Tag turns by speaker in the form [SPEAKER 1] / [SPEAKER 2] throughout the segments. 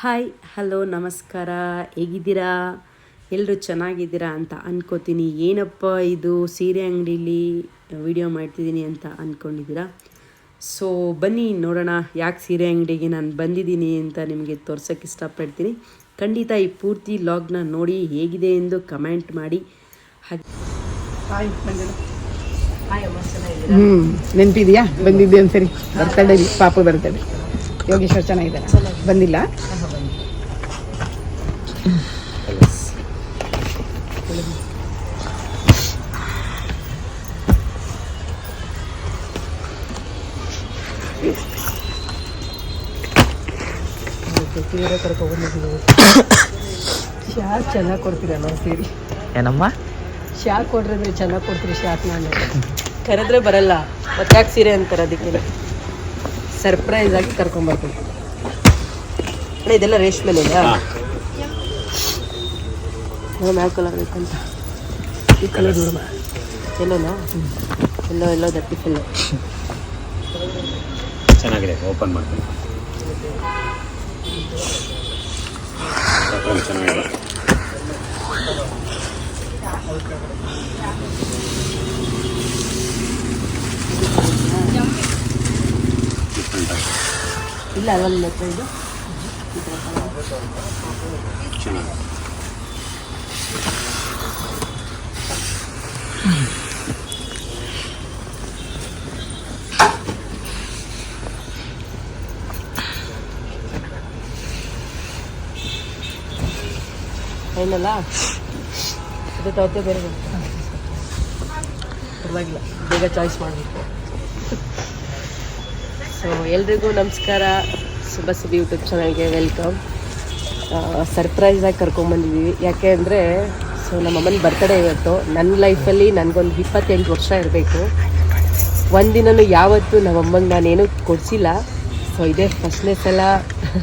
[SPEAKER 1] Hi hello ನಮಸ್ಕಾರ. ಹೇಗಿದ್ದೀರಾ? ಎಲ್ಲರೂ ಚೆನ್ನಾಗಿದ್ದೀರಾ ಅಂತ ಅಂದ್ಕೋತೀನಿ ಏನಪ್ಪ ಇದು ಸೀರೆ ಅಂಗಡೀಲಿ ವಿಡಿಯೋ ಮಾಡ್ತಿದ್ದೀನಿ ಅಂತ ಅಂದ್ಕೊಂಡಿದ್ದೀರಾ ಸೊ ಬನ್ನಿ ನೋಡೋಣ ಯಾಕೆ ಸೀರೆ ಅಂಗಡಿಗೆ ನಾನು ಬಂದಿದ್ದೀನಿ ಅಂತ ನಿಮಗೆ ತೋರ್ಸೋಕ್ಕೆ ಇಷ್ಟಪಡ್ತೀನಿ. ಖಂಡಿತ ಈ ಪೂರ್ತಿ ಲಾಗ್ನ ನೋಡಿ ಹೇಗಿದೆ ಎಂದು ಕಮೆಂಟ್ ಮಾಡಿ. ಹಾಗೆ
[SPEAKER 2] ಹಾಯ್ ಹ್ಞೂ ನೆನಪಿದೆಯಾ? ಬಂದಿದ್ದೆ ಒಂದ್ಸರಿ? ಬರ್ತಡೇ ಪಾಪ ಬರ್ತಡೇ. ಯೋಗೇಶ್ವರ್ ಚೆನ್ನಾಗಿದ್ದಾರೆ. ಬಂದಿಲ್ಲ. ಶಾರ್ ಚೆನ್ನಾಗಿ ಕೊಡ್ತೀರ ನಾವು ಸೀರೆ?
[SPEAKER 3] ಏನಮ್ಮ?
[SPEAKER 2] ಶಾರ್ ಕೊಡ್ರೆ ಚೆನ್ನಾಗಿ ಕೊಡ್ತೀರಿ ಶಾಕ್ ನಾನು.
[SPEAKER 1] ಕರೆದ್ರೆ ಬರಲ್ಲ. ಮತ್ತೆ ಯಾಕೆ ಸೀರೆ ಅಂತಾರೆ ಅದಕ್ಕೆ. ಸರ್ಪ್ರೈಸ್ ಆಗಿ ಕರ್ಕೊಂಡ್ಬರ್ತೀನಿ ಅಣ್ಣ ಇದೆಲ್ಲ ರೇಷ್ಮೆ ನಾವು ಯಾವ ಕಲರ್ ಬೇಕಂತ
[SPEAKER 2] ಈ ಕಲರ್ ನೋಡಮ್ಮ.
[SPEAKER 1] ಎಲ್ಲೋನಾ? ಎಲ್ಲೋ ಎಲ್ಲೋ ದಟ್ಟಿ ಫುಲ್ಲು
[SPEAKER 4] ಚೆನ್ನಾಗಿದೆ ಓಪನ್ ಮಾಡ್ತೀನಿ. ಚೆನ್ನಾಗಿದೆ.
[SPEAKER 1] ಇಲ್ಲ ಲೆಕ್ಕ ಇದು? ಏನಲ್ಲ ಇದು ತಗೋತೆ ಬೇರೆ ಪರವಾಗಿಲ್ಲ ಬೇಗ ಚಾಯ್ಸ್ ಮಾಡಬೇಕು. ಸೊ ಎಲ್ರಿಗೂ ನಮಸ್ಕಾರ. ಸುಬ ಸುಬಿ ಯೂಟ್ಯೂಬ್ ಚಾನಲ್ಗೆ ವೆಲ್ಕಮ್. ಸರ್ಪ್ರೈಸಾಗಿ ಕರ್ಕೊಂಬಂದಿದ್ದೀವಿ ಯಾಕೆ ಅಂದರೆ, ಸೊ ನಮ್ಮ ಅಮ್ಮನ ಬರ್ತಡೇ ಇವತ್ತು. ನನ್ನ ಲೈಫಲ್ಲಿ ನನಗೊಂದು ಇಪ್ಪತ್ತೆಂಟು ವರ್ಷ ಇರಬೇಕು. ಒಂದಿನೂ ಯಾವತ್ತೂ ನಮ್ಮ ಅಮ್ಮಂಗೆ ನಾನೇನು ಕೊಡಿಸಿಲ್ಲ. ಸೊ ಇದೇ ಫಸ್ಟ್ನೇ ಸಲ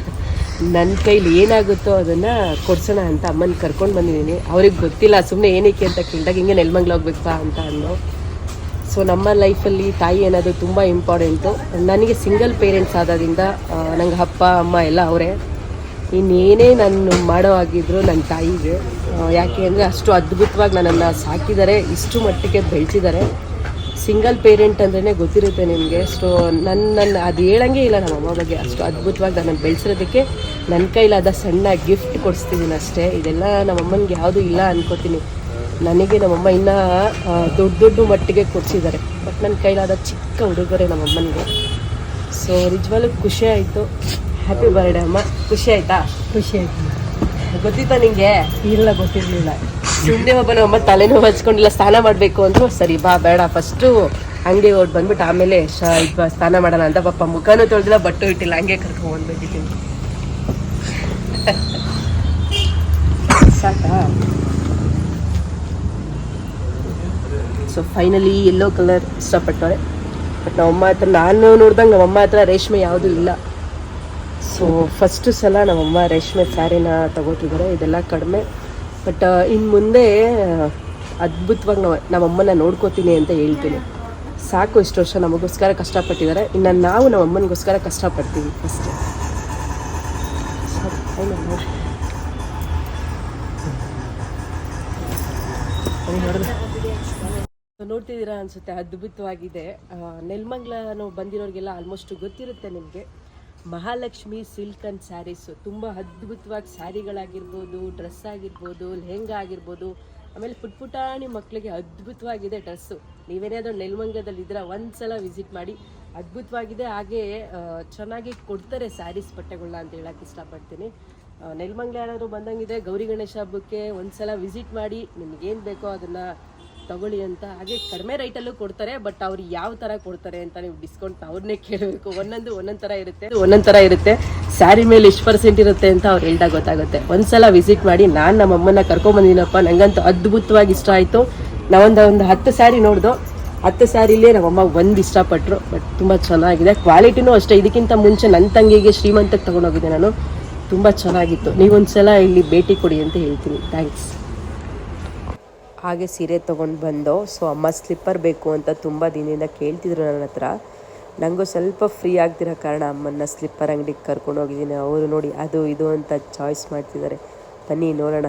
[SPEAKER 1] ನನ್ನ ಕೈಲಿ ಏನಾಗುತ್ತೋ ಅದನ್ನು ಕೊಡ್ಸೋಣ ಅಂತ ಅಮ್ಮನ ಕರ್ಕೊಂಡು ಬಂದಿದ್ದೀನಿ ಅವ್ರಿಗೆ ಗೊತ್ತಿಲ್ಲ ಸುಮ್ಮನೆ ಏನಕ್ಕೆ ಅಂತ ಕೇಳಿದಾಗ, ಹಿಂಗೆ ನೆಲ್ಮಂಗ್ಲ ಹೋಗ್ಬೇಕಾ ಅಂತ ಅಂದು ಸೊ ನಮ್ಮ ಲೈಫಲ್ಲಿ ತಾಯಿ ಅನ್ನೋದು ತುಂಬ ಇಂಪಾರ್ಟೆಂಟು ನನಗೆ ಸಿಂಗಲ್ ಪೇರೆಂಟ್ಸ್ ಆಗೋದ್ರಿಂದ ನಂಗೆ ಅಪ್ಪ, ಅಮ್ಮ ಎಲ್ಲ ಅವರೇ. ಇನ್ನೇನೇ ನಾನು ಮಾಡೋ ಆಗಿದ್ರು ನನ್ನ ತಾಯಿಗೆ. ಯಾಕೆ ಅಂದರೆ ಅಷ್ಟು ಅದ್ಭುತವಾಗಿ ನನ್ನನ್ನು ಸಾಕಿದ್ದಾರೆ, ಇಷ್ಟು ಮಟ್ಟಿಗೆ ಬೆಳೆಸಿದ್ದಾರೆ. ಸಿಂಗಲ್ ಪೇರೆಂಟ್ ಅಂದ್ರೇ ಗೊತ್ತಿರುತ್ತೆ ನಿಮಗೆ. ಸೊ ನನ್ನ ನನ್ನ ಅದು ಹೇಳಂಗೆ ಇಲ್ಲ ನಮ್ಮ ಅಮ್ಮ ಬಗ್ಗೆ. ಅಷ್ಟು ಅದ್ಭುತವಾಗಿ ನನ್ನನ್ನು ಬೆಳೆಸಿರೋದಕ್ಕೆ ನನ್ನ ಕೈಲಾದ ಸಣ್ಣ ಗಿಫ್ಟ್ ಕೊಡಿಸ್ತಿದ್ದೀನಿ ಅಷ್ಟೇ. ಇದೆಲ್ಲ ನಮ್ಮ ಅಮ್ಮನಿಗೆ ಯಾವುದೂ ಇಲ್ಲ ಅನ್ಕೋತೀನಿ. ನನಗೆ ನಮ್ಮಮ್ಮ ಇನ್ನೂ ದೊಡ್ಡ ದೊಡ್ಡ ಮಟ್ಟಿಗೆ ಕೊಡಿಸಿದ್ದಾರೆ. ಬಟ್ ನನ್ನ ಕೈಲಾದ ಚಿಕ್ಕ ಉಡುಗೊರೆ ನಮ್ಮಮ್ಮನಿಗೆ. ಸೊ ನಿಜವಾಗ್ಲೂ ಖುಷಿ ಆಯಿತು. ಹ್ಯಾಪಿ ಬರ್ಡೇ ಅಮ್ಮ. ಖುಷಿ ಆಯ್ತಾ?
[SPEAKER 2] ಖುಷಿ ಆಯ್ತು.
[SPEAKER 1] ಗೊತ್ತಿತ್ತಾ ನಿಂಗೆ?
[SPEAKER 2] ಇಲ್ಲ ಗೊತ್ತಿರಲಿಲ್ಲ.
[SPEAKER 1] ಸುಮ್ಮನೆ ಒಬ್ಬ ನಮ್ಮ ತಲೆನೋವು ಹಚ್ಕೊಂಡಿಲ್ಲ ಸ್ನಾನ ಮಾಡಬೇಕು ಅಂದರು ಸರಿ ಬಾ ಬೇಡ. ಫಸ್ಟು ಹಂಗೆ ಓಡ್ ಬಂದ್ಬಿಟ್ಟು ಆಮೇಲೆ ಶ ಇದು ಸ್ನಾನ ಮಾಡೋಣ ಅಂತ ಪಾಪ ಮುಖನೂ ತೊಳೆದಿಲ್ಲ ಬಟ್ಟೆ ಇಟ್ಟಿಲ್ಲ ಹಂಗೆ ಕರ್ಕೊಂಡು ಬಂದ್ಬಿಟ್ಟಿದ್ದೀನಿ
[SPEAKER 2] ಸಾಕಾ?
[SPEAKER 1] ಸೊ ಫೈನಲಿ ಯೆಲ್ಲೋ ಕಲರ್ ಇಷ್ಟಪಟ್ಟವ್ರೆ ಬಟ್ ನಮ್ಮಮ್ಮ ಹತ್ರ, ನಾನು ನೋಡ್ದಂಗೆ ನಮ್ಮಮ್ಮ ಹತ್ರ ರೇಷ್ಮೆ ಯಾವುದೂ ಇಲ್ಲ. ಸೊ ಫಸ್ಟು ಸಲ ನಮ್ಮಮ್ಮ ರೇಷ್ಮೆ ಸ್ಯಾರಿನ ತಗೋತಿದ್ದಾರೆ ಇದೆಲ್ಲ ಕಡಿಮೆ. ಬಟ್ ಇನ್ನು ಮುಂದೆ ಅದ್ಭುತವಾಗಿ ನಾವು ನಮ್ಮಮ್ಮನ ನೋಡ್ಕೋತೀನಿ ಅಂತ ಹೇಳ್ತೀನಿ. ಸಾಕು ಇಷ್ಟು ವರ್ಷ ನಮಗೋಸ್ಕರ ಕಷ್ಟಪಟ್ಟಿದ್ದಾರೆ ಇನ್ನು ನಾವು ನಮ್ಮ ಅಮ್ಮನಿಗೋಸ್ಕರ ಕಷ್ಟಪಡ್ತೀವಿ ಫಸ್ಟ್ ನೋಡ್ತಿದ್ದೀರಾ ಅನ್ಸುತ್ತೆ, ಅದ್ಭುತವಾಗಿದೆ. ನೆಲ್ಮಂಗ್ಲ ಬಂದಿರೋರಿಗೆಲ್ಲ ಆಲ್ಮೋಸ್ಟ್ ಗೊತ್ತಿರುತ್ತೆ ನಿಮಗೆ. Mahalakshmi silk and saris. ತುಂಬ ಅದ್ಭುತವಾಗಿ ಸ್ಯಾರಿಗಳಾಗಿರ್ಬೋದು ಡ್ರೆಸ್ ಆಗಿರ್ಬೋದು, ಲೆಹೆಂಗಾ ಆಗಿರ್ಬೋದು. ಆಮೇಲೆ ಪುಟ್ ಪುಟಾಣಿ ಮಕ್ಕಳಿಗೆ ಅದ್ಭುತವಾಗಿದೆ ಡ್ರೆಸ್ಸು ನೀವೇನಾದರೂ ನೆಲ್ಮಂಗದಲ್ಲಿ ಇದ್ರೆ ಒಂದ್ಸಲ ವಿಸಿಟ್ ಮಾಡಿ. ಅದ್ಭುತವಾಗಿದೆ. ಹಾಗೆ ಚೆನ್ನಾಗಿ ಕೊಡ್ತಾರೆ ಸ್ಯಾರೀಸ್ ಬಟ್ಟೆಗಳನ್ನ ಅಂತ ಹೇಳಕ್ಕೆ ಇಷ್ಟಪಡ್ತೀನಿ. ನೆಲ್ಮಂಗ್ಲ ಯಾರಾದರೂ ಬಂದಂಗಿದೆ, ಗೌರಿ ಗಣೇಶ ಹಬ್ಬಕ್ಕೆ ಒಂದ್ಸಲ ವಿಸಿಟ್ ಮಾಡಿ. ನಿಮಗೇನು ಬೇಕೋ ಅದನ್ನು ತಗೊಳ್ಳಿ ಅಂತ. ಹಾಗೆ ಕಡಿಮೆ ರೈಟಲ್ಲೂ ಕೊಡ್ತಾರೆ ಬಟ್ ಅವ್ರು ಯಾವ ಥರ ಕೊಡ್ತಾರೆ ಅಂತ ನೀವು ಡಿಸ್ಕೌಂಟ್ ಅವ್ರನ್ನೇ ಕೇಳಬೇಕು. ಒಂದೊಂದು ಒಂದೊಂದು ಥರ ಇರುತ್ತೆ ಒಂದೊಂದು ಥರ ಇರುತ್ತೆ. ಸ್ಯಾರಿ ಮೇಲೆ ಇಷ್ಟು ಪರ್ಸೆಂಟ್ ಇರುತ್ತೆ ಅಂತ ಅವ್ರು ಹೇಳ್ದಾಗ ಗೊತ್ತಾಗುತ್ತೆ. ಒಂದ್ಸಲ ವಿಸಿಟ್ ಮಾಡಿ ನಾನು ನಮ್ಮ ಅಮ್ಮನ ಕರ್ಕೊಂಬಂದಿನಪ್ಪ ನಂಗಂತೂ ಅದ್ಭುತವಾಗಿ ಇಷ್ಟ ಆಯಿತು. ನಾವೊಂದು ಒಂದು ಹತ್ತು ಸ್ಯಾರಿ ನೋಡ್ದು. ಹತ್ತು ಸ್ಯಾರಿಲೇ ನಮ್ಮಮ್ಮ ಒಂದು ಇಷ್ಟಪಟ್ಟರು ಬಟ್ ತುಂಬ ಚೆನ್ನಾಗಿದೆ. ಕ್ವಾಲಿಟಿನೂ ಅಷ್ಟೇ. ಇದಕ್ಕಿಂತ ಮುಂಚೆ ನನ್ನ ತಂಗಿಗೆ ಶ್ರೀಮಂತಕ್ಕೆ ತೊಗೊಂಡೋಗಿದ್ದೆ ನಾನು. ತುಂಬ ಚೆನ್ನಾಗಿತ್ತು. ನೀವೊಂದ್ಸಲ ಇಲ್ಲಿ ಭೇಟಿ ಕೊಡಿ ಅಂತ ಹೇಳ್ತೀನಿ. ಥ್ಯಾಂಕ್ಸ್ ಹಾಗೆ ಸೀರೆ ತೊಗೊಂಡು ಬಂದೋ. ಸೊ ಅಮ್ಮ ಸ್ಲಿಪ್ಪರ್ ಬೇಕು ಅಂತ ತುಂಬ ದಿನದಿಂದ ಕೇಳ್ತಿದ್ರು ನನ್ನ ಹತ್ರ. ನನಗೂ ಸ್ವಲ್ಪ ಫ್ರೀ ಆಗ್ತಿರೋ ಕಾರಣ ಅಮ್ಮನ್ನ ಸ್ಲಿಪ್ಪರ್ ಅಂಗಡಿಗೆ ಕರ್ಕೊಂಡು ಹೋಗಿದ್ದೀನಿ. ಅವರು ನೋಡಿ ಅದು ಇದು ಅಂತ ಚಾಯ್ಸ್ ಮಾಡ್ತಿದ್ದಾರೆ. ಬನ್ನಿ ನೋಡೋಣ.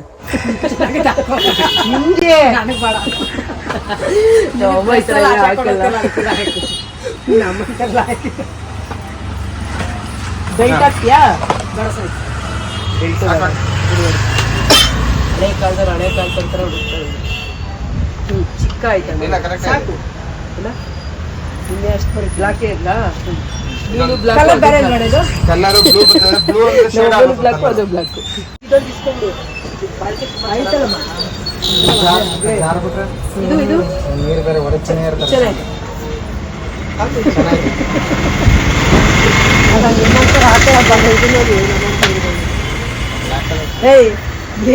[SPEAKER 1] ಹಳೆ ಕಾಲದವ್ರು ಹಳೆ ಕಾಲದ ತಂತ್ರ ಹುಡುಕ್ತಾರೆ ಹ್ಞೂ ಚಿಕ್ಕ ಆಯ್ತು
[SPEAKER 2] ಸಾಕು.
[SPEAKER 1] ಇಲ್ಲ? ನಿನ್ನೆ ಅಷ್ಟು ಬರೀ ಬ್ಲಾಕೇ ಇಲ್ಲ ನೀನು ಬ್ಲಾಕ್
[SPEAKER 2] ಕಲರ್ ಬೇರೆ ನೋಡೋದು
[SPEAKER 3] ಕಲರ್ ಬ್ಲೂ ಅಂದ್ರೆ ಶೇಡ್
[SPEAKER 1] ಬ್ಲಾಕ್ ಅದು ಬ್ಲಾಕ್ ಇದೊಂದು ಇಸ್ಕೊಂಡು
[SPEAKER 2] ಆಯ್ತಲ್ಲಮ್ಮ
[SPEAKER 1] ಇದು ಇದು?
[SPEAKER 3] ನೀರು ಬೇರೆ ಒಳಗೆ ಚೆನ್ನಾಗಿ ಇರ್ತದೆ.
[SPEAKER 1] ಚೆನ್ನಾಗಿ
[SPEAKER 3] ಚೆನ್ನಾಗಿ
[SPEAKER 1] ಅದ ನಿಮ್ಮಂತರ ಹಾಕೋ. ಬಂದ ಇದು ನೋಡಿ ನಮ್ಮಂತ ಇದು. ಏಯ್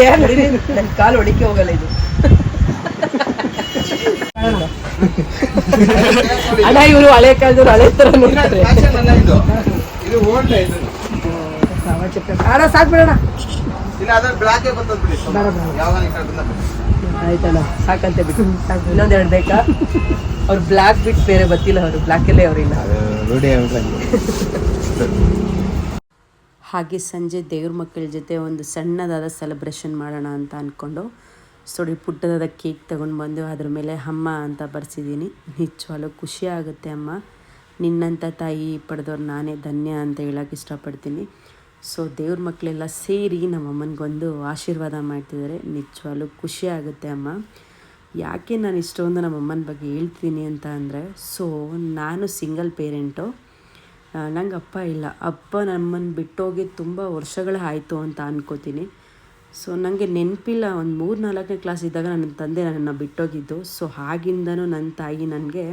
[SPEAKER 1] ಏನು ನನ್ನ ಕಾಲು ಹೊಡಿಕೆ ಹೋಗಲ್ಲ ಇದು. ಅಣ್ಣ, ಇವರು ಹಳೆ ಕಾಲದವ್ರು, ಹಳೆ ತರ ನೋಡ್ತಾರೆ.
[SPEAKER 3] ಇದು ಓಲ್ಡ್ ಇದು
[SPEAKER 2] ಆಡ ಸಾಕು ಬಿಡೋಣ
[SPEAKER 3] ಇನ್ನು ಅದ್ರ ಬ್ಲಾಕ್ ಯಾವಾಗ
[SPEAKER 1] ಸಾಕಂತೆ ಬಿಟ್ಟು ಇನ್ನೊಂದೆರಡು ಬೇಕಾ? ಅವ್ರು ಬ್ಲ್ಯಾಕ್ ಬಿಟ್ಟು ಬೇರೆ ಗೊತ್ತಿಲ್ಲ ಅವರು. ಬ್ಲ್ಯಾಕಲ್ಲೇ ಅವರಿಲ್ಲ
[SPEAKER 3] ರೂಢಿ
[SPEAKER 5] ಹಾಗೆ ಸಂಜೆ ದೇವ್ರ ಮಕ್ಕಳ ಜೊತೆ ಒಂದು ಸಣ್ಣದಾದ ಸೆಲೆಬ್ರೇಷನ್ ಮಾಡೋಣ ಅಂತ ಅಂದ್ಕೊಂಡು ಸೊಡಿ ಪುಟ್ಟದಾದ ಕೇಕ್ ತಗೊಂಡು ಬಂದು ಅದ್ರ ಮೇಲೆ ಅಮ್ಮ ಅಂತ ಬರ್ಸಿದ್ದೀನಿ ನಿಜವಾಗ್ಲೂ ಖುಷಿ ಆಗುತ್ತೆ ಅಮ್ಮ. ನಿನ್ನಂಥ ತಾಯಿ ಪಡೆದವ್ರು ನಾನೇ ಧನ್ಯ ಅಂತ ಹೇಳೋಕೆ ಇಷ್ಟಪಡ್ತೀನಿ. ಸೊ ದೇವ್ರ ಮಕ್ಕಳೆಲ್ಲ ಸೇರಿ ನಮ್ಮ ಅಮ್ಮನಿಗೊಂದು ಆಶೀರ್ವಾದ ಮಾಡ್ತಿದ್ದಾರೆ. ನಿಜವಾಗ್ಲೂ ಖುಷಿ ಆಗುತ್ತೆ ಅಮ್ಮ. ಯಾಕೆ ನಾನು ಇಷ್ಟೊಂದು ನಮ್ಮ ಅಮ್ಮನ ಬಗ್ಗೆ ಹೇಳ್ತೀನಿ ಅಂತ ಅಂದರೆ ಸೊ ನಾನು ಸಿಂಗಲ್ ಪೇರೆಂಟು ನಂಗೆ ಅಪ್ಪ ಇಲ್ಲ. ಅಪ್ಪ ನಮ್ಮನ್ನು ಬಿಟ್ಟೋಗಿ ತುಂಬ ವರ್ಷಗಳಾಯಿತು ಅಂತ ಅನ್ಕೋತೀನಿ. ಸೊ ನನಗೆ ನೆನಪಿಲ್ಲ, ಒಂದು ಮೂರು ನಾಲ್ಕನೇ ಕ್ಲಾಸ್ ಇದ್ದಾಗ ನನ್ನ ತಂದೆ ನನ್ನನ್ನು ಬಿಟ್ಟೋಗಿದ್ದು. ಸೊ ಆಗಿಂದನೂ ನನ್ನ ತಾಯಿ ನನಗೆ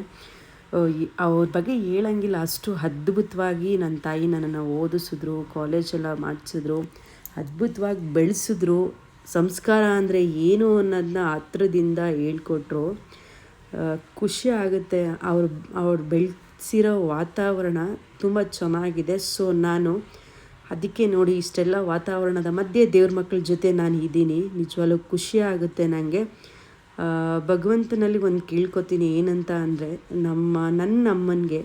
[SPEAKER 5] ಅವ್ರ ಬಗ್ಗೆ ಹೇಳಂಗಿಲ್ಲ. ಅಷ್ಟು ಅದ್ಭುತವಾಗಿ ನನ್ನ ತಾಯಿ ನನ್ನನ್ನು ಓದಿಸಿದ್ರು ಕಾಲೇಜೆಲ್ಲ ಮಾಡಿಸಿದ್ರು, ಅದ್ಭುತವಾಗಿ ಬೆಳೆಸಿದ್ರು. ಸಂಸ್ಕಾರ ಅಂದರೆ ಏನು ಅನ್ನೋದನ್ನ ಹತ್ರದಿಂದ ಹೇಳ್ಕೊಟ್ರು. ಖುಷಿ ಆಗುತ್ತೆ. ಅವ್ರು ಅವ್ರು ಬೆಳೆಸಿರೋ ವಾತಾವರಣ ತುಂಬ ಚೆನ್ನಾಗಿದೆ. ಸೊ ನಾನು ಅದಕ್ಕೆ ನೋಡಿ ಇಷ್ಟೆಲ್ಲ ವಾತಾವರಣದ ಮಧ್ಯೆ ದೇವ್ರ ಮಕ್ಕಳ ಜೊತೆ ನಾನು ಇದ್ದೀನಿ. ನಿಜವಾಗ್ಲೂ ಖುಷಿ ಆಗುತ್ತೆ ನನಗೆ ಭಗವಂತನಲ್ಲಿ ಒಂದು ಕೇಳ್ಕೊತೀನಿ ಏನಂತ ಅಂದರೆ ನಮ್ಮ, ನನ್ನ ಅಮ್ಮನಿಗೆ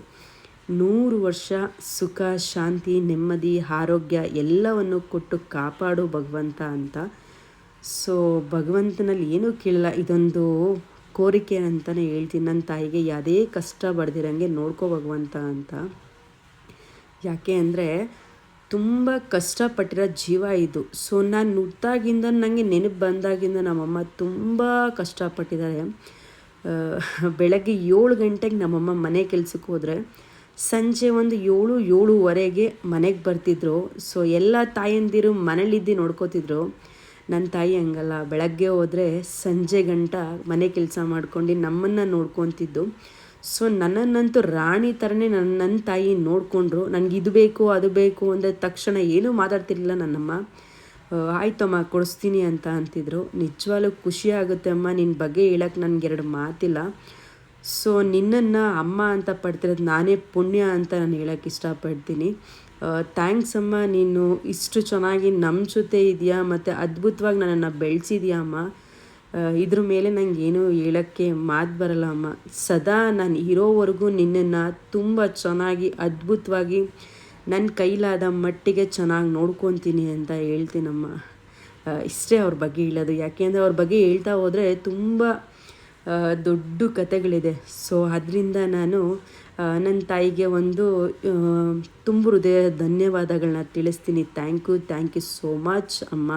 [SPEAKER 5] ನೂರು ವರ್ಷ ಸುಖ, ಶಾಂತಿ, ನೆಮ್ಮದಿ, ಆರೋಗ್ಯ ಎಲ್ಲವನ್ನು ಕೊಟ್ಟು ಕಾಪಾಡು ಭಗವಂತ ಅಂತ. ಸೊ, ಭಗವಂತನಲ್ಲಿ ಏನೂ ಕೇಳಲ್ಲ. ಇದೊಂದು ಕೋರಿಕೆ ಅಂತಲೇ ಹೇಳ್ತೀನಿ. ನನ್ನ ತಾಯಿಗೆ ಯಾವುದೇ ಕಷ್ಟ ಬಡ್ದಿರಂಗೆ ನೋಡ್ಕೋ ಭಗವಂತ ಅಂತ. ಯಾಕೆ ಅಂದರೆ ತುಂಬ ಕಷ್ಟಪಟ್ಟಿರೋ ಜೀವ ಇದು. ಸೊ ನಾನು ಹುಟ್ಟಾಗಿಂದ ನನಗೆ ನೆನಪು ಬಂದಾಗಿಂದ ನಮ್ಮಮ್ಮ ತುಂಬ ಕಷ್ಟಪಟ್ಟಿದ್ದಾರೆ. ಬೆಳಗ್ಗೆ ಏಳು ಗಂಟೆಗೆ ನಮ್ಮಮ್ಮ ಮನೆ ಕೆಲಸಕ್ಕೆ ಹೋದರೆ ಸಂಜೆ ಒಂದು ಏಳು, ಏಳುವರೆಗೆ ಮನೆಗೆ ಬರ್ತಿದ್ರು. ಸೊ ಎಲ್ಲ ತಾಯಂದಿರು ಮನೇಲಿದ್ದು ನೋಡ್ಕೋತಿದ್ರು. ನನ್ನ ತಾಯಿ ಹಂಗಲ್ಲ. ಬೆಳಗ್ಗೆ ಹೋದರೆ ಸಂಜೆ ಗಂಟ ಮನೆ ಕೆಲಸ ಮಾಡ್ಕೊಂಡು ನಮ್ಮನ್ನು ನೋಡ್ಕೊತಿದ್ದು. ಸೊ ನನ್ನನ್ನಂತೂ ರಾಣಿ ಥರನೇ ನನ್ನ ನನ್ನ ತಾಯಿ ನೋಡಿಕೊಂಡ್ರು. ನನಗೆ ಇದು ಬೇಕು, ಅದು ಬೇಕು ಅಂದ ತಕ್ಷಣ ಏನೂ ಮಾತಾಡ್ತಿರ್ಲಿಲ್ಲ ನನ್ನಮ್ಮ. ಆಯ್ತಮ್ಮ ಕೊಡಿಸ್ತೀನಿ ಅಂತ ಅಂತಿದ್ರು. ನಿಜವಾಗ್ಲೂ ಖುಷಿ ಆಗುತ್ತೆ ಅಮ್ಮ ನಿನ್ನ ಬಗ್ಗೆ ಹೇಳಕ್ಕೆ ನನಗೆ ಎರಡು ಮಾತಿಲ್ಲ. ಸೊ ನಿನ್ನನ್ನು ಅಮ್ಮ ಅಂತ ಪಡ್ತಿರೋದು ನಾನೇ ಪುಣ್ಯ ಅಂತ ನಾನು ಹೇಳಕ್ಕೆ ಇಷ್ಟಪಡ್ತೀನಿ. ಥ್ಯಾಂಕ್ಸ್ ಅಮ್ಮ, ನೀನು ಇಷ್ಟು ಚೆನ್ನಾಗಿ ನಮ್ಮ ಜೊತೆ ಇದೆಯಾ, ಮತ್ತು ಅದ್ಭುತವಾಗಿ ನನ್ನನ್ನು ಬೆಳೆಸಿದ್ಯಾ ಅಮ್ಮ. ಇದ್ರ ಮೇಲೆ ನಂಗೆ ಏನು ಹೇಳೋಕ್ಕೆ ಮಾತು ಬರಲ್ಲ ಅಮ್ಮ. ಸದಾ ನಾನು ಇರೋವರೆಗೂ ನಿನ್ನನ್ನು ತುಂಬ ಚೆನ್ನಾಗಿ, ಅದ್ಭುತವಾಗಿ ನನ್ನ ಕೈಲಾದ ಮಟ್ಟಿಗೆ ಚೆನ್ನಾಗಿ ನೋಡ್ಕೊತೀನಿ ಅಂತ ಹೇಳ್ತೀನಮ್ಮ. ಇಷ್ಟೇ ಅವ್ರ ಬಗ್ಗೆ ಹೇಳೋದು. ಯಾಕೆಂದರೆ ಅವ್ರ ಬಗ್ಗೆ ಹೇಳ್ತಾ ಹೋದರೆ ತುಂಬ ದೊಡ್ಡ ಕತೆಗಳಿದೆ. ಸೊ ಅದರಿಂದ ನಾನು ನನ್ನ ತಾಯಿಗೆ ಒಂದು ತುಂಬು ಹೃದಯ ಧನ್ಯವಾದಗಳನ್ನ ತಿಳಿಸ್ತೀನಿ. Thank you thank you so much ಅಮ್ಮ.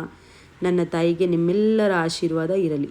[SPEAKER 5] ನನ್ನ ತಾಯಿಗೆ ನಿಮ್ಮೆಲ್ಲರ ಆಶೀರ್ವಾದ ಇರಲಿ.